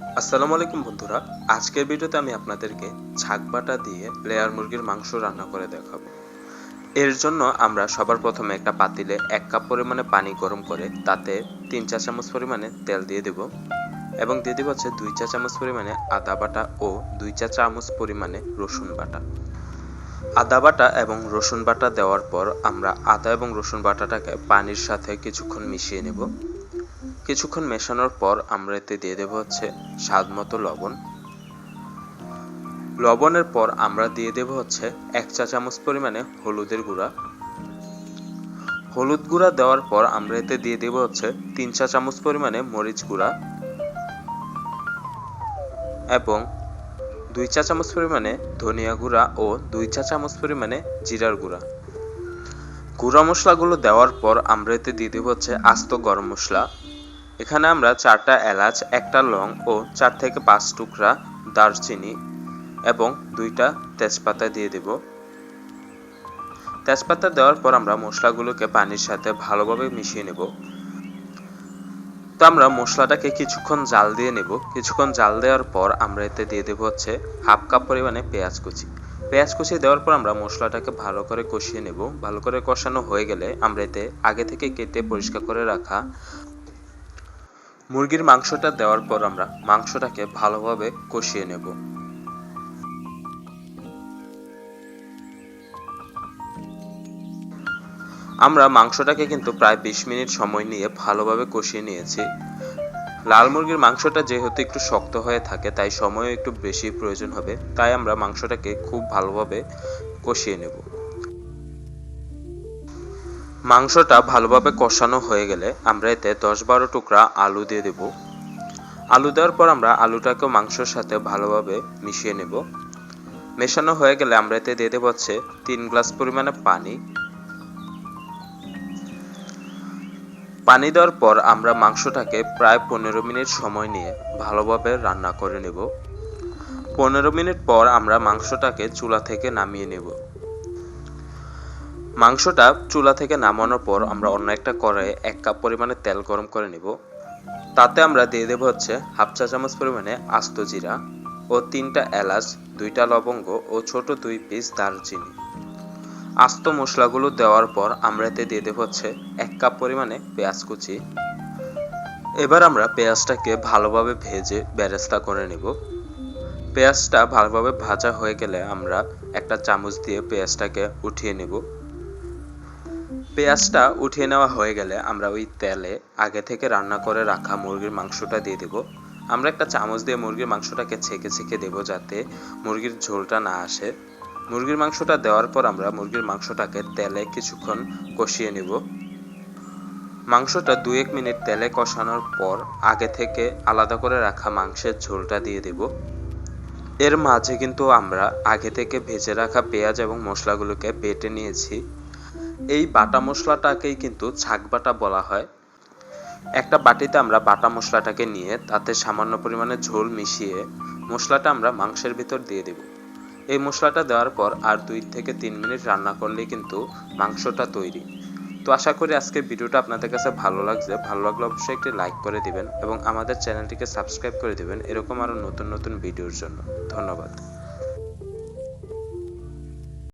আসসালামু আলাইকুম বন্ধুরা। আজকের ভিডিওতে আমি আপনাদেরকে বাটা দিয়ে লেয়ার মুরগির মাংস রান্না করে দেখাবো। এর জন্য আমরা সবার প্রথমে একটা পাতিলে এক কাপ পরিমাণে পানি গরম করে তাতে তিন চা চামচ পরিমাণে তেল দিয়ে দেব এবং দিয়ে দেবো হচ্ছে দুই চা চামচ পরিমাণে আদা বাটা ও দুই চা চামচ পরিমাণে রসুন বাটা। আদা বাটা এবং রসুন বাটা দেওয়ার পর আমরা আদা এবং রসুন বাটাটাকে পানির সাথে কিছুক্ষণ মিশিয়ে নেব। কিছুক্ষণ মেশানোর পর আমরা এতে দিয়ে দেবো হচ্ছে স্বাদ মতো লবণ। লবণের পর আমরা দিয়ে দেবো হচ্ছে এক চা চামচ পরিমাণে হলুদের গুঁড়া। হলুদ গুঁড়া দেওয়ার পর আমরা এতে দিয়ে দেবো হচ্ছে তিন চা চামচ পরিমাণে মরিচ গুঁড়া এবং দুই চা চামচ পরিমাণে ধনিয়া গুঁড়া ও দুই চা চামচ পরিমাণে জিরার গুঁড়া। গুঁড়া মশলাগুলো দেওয়ার পর আমরা এতে দিয়ে দেবো হচ্ছে আস্ত গরম মশলা। এখানে আমরা চারটা এলাচ, একটা লং ও চার থেকে পাঁচ টুকরা দারচিনি এবং দুইটা তেজপাতা দিয়ে দেব। তেজপাতা দেওয়ার পর আমরা মশলাগুলোকে পানির সাথে ভালোভাবে মিশিয়ে নেব। তো আমরা মশলাটাকে কিছুক্ষণ জাল দিয়ে নেব। কিছুক্ষণ জাল দেওয়ার পর আমরা এতে দিয়ে দেবো হচ্ছে হাফ কাপ পরিমাণে পেঁয়াজ কুচি। পেঁয়াজ কুচি দেওয়ার পর আমরা মশলাটাকে ভালো করে কষিয়ে নেব। ভালো করে কষানো হয়ে গেলে আমরা এতে আগে থেকে কেটে পরিষ্কার করে রাখা মুরগির মাংসটা দেওয়ার পর আমরা মাংসটাকে ভালোভাবে কষিয়ে নেব। আমরা মাংসটাকে কিন্তু প্রায় বিশ মিনিট সময় নিয়ে ভালোভাবে কষিয়ে নিয়েছি। লাল মুরগির মাংসটা যেহেতু একটু শক্ত হয়ে থাকে, তাই সময়ও একটু বেশি প্রয়োজন হবে, তাই আমরা মাংসটাকে খুব ভালোভাবে কষিয়ে নেব। মাংসটা ভালোভাবে কষানো হয়ে গেলে আমরা এতে দশ বারো টুকরা আলু দিয়ে দেব। আলু দেওয়ার পর আমরা আলুটাকে মাংসের সাথে ভালোভাবে মিশিয়ে নেব। মেশানো হয়ে গেলে আমরা এতে দিয়ে দেবো হচ্ছে তিন গ্লাস পরিমাণে পানি। পানি দেওয়ার পর আমরা মাংসটাকে প্রায় পনেরো মিনিট সময় নিয়ে ভালোভাবে রান্না করে নেব। পনেরো মিনিট পর আমরা মাংসটাকে চুলা থেকে নামিয়ে নেব। মাংসটা চুলা থেকে নামানোর পর আমরা অন্য একটা কড়াইয়ে এক কাপ পরিমাণে তেল গরম করে নেব। তাতে আমরা দিয়ে দেবো হচ্ছে হাফ চা চামচ পরিমাণে আস্ত জিরা ও তিনটা এলাচ, দুইটা লবঙ্গ ও ছোট দুই পিস দারচিনি। আস্ত মশলাগুলো দেওয়ার পর আমরা এতে দিয়ে দেবো হচ্ছে এক কাপ পরিমাণে পেঁয়াজ কুচি। এবার আমরা পেঁয়াজটাকে ভালোভাবে ভেজে বেরেস্তা করে নেব। পেঁয়াজটা ভালোভাবে ভাজা হয়ে গেলে আমরা একটা চামচ দিয়ে পেঁয়াজটাকে উঠিয়ে নেব। পেঁয়াজটা উঠিয়ে নেওয়া হয়ে গেলে আমরা ওই তেলে আগে থেকে রান্না করে রাখা মুরগির মাংসটা দিয়ে দেব। আমরা একটা চামচ দিয়ে মুরগির মাংসটাকে ছেঁকে ছেঁকে দেব যাতে মুরগির ঝোলটা না আসে। মুরগির মাংসটা দেওয়ার পর আমরা মুরগির মাংসটাকে তেলে কিছুক্ষণ কষিয়ে নেব। মাংসটা দু এক মিনিট তেলে কষানোর পর আগে থেকে আলাদা করে রাখা মাংসের ঝোলটা দিয়ে দেব। এর মাঝে কিন্তু আমরা আগে থেকে ভেজে রাখা পেঁয়াজ এবং মশলাগুলোকে বেটে নিয়েছি। এই বাটা মশলাটাকেই কিন্তু ছাক বাটা বলা হয়। একটা বাটিতে আমরা বাটা মশলাটাকে নিয়ে তাতে সামান্য পরিমাণে ঝোল মিশিয়ে মশলাটা আমরা মাংসের ভিতর দিয়ে দেব। এই মশলাটা দেওয়ার পর আর দুই থেকে তিন মিনিট রান্না করলেই কিন্তু মাংসটা তৈরি। তো আশা করি আজকের ভিডিওটা আপনাদের কাছে ভালো লাগছে। ভালো লাগলে অবশ্যই একটি লাইক করে দিবেন এবং আমাদের চ্যানেলটিকে সাবস্ক্রাইব করে দিবেন। এরকম আরও নতুন নতুন ভিডিওর জন্য। ধন্যবাদ।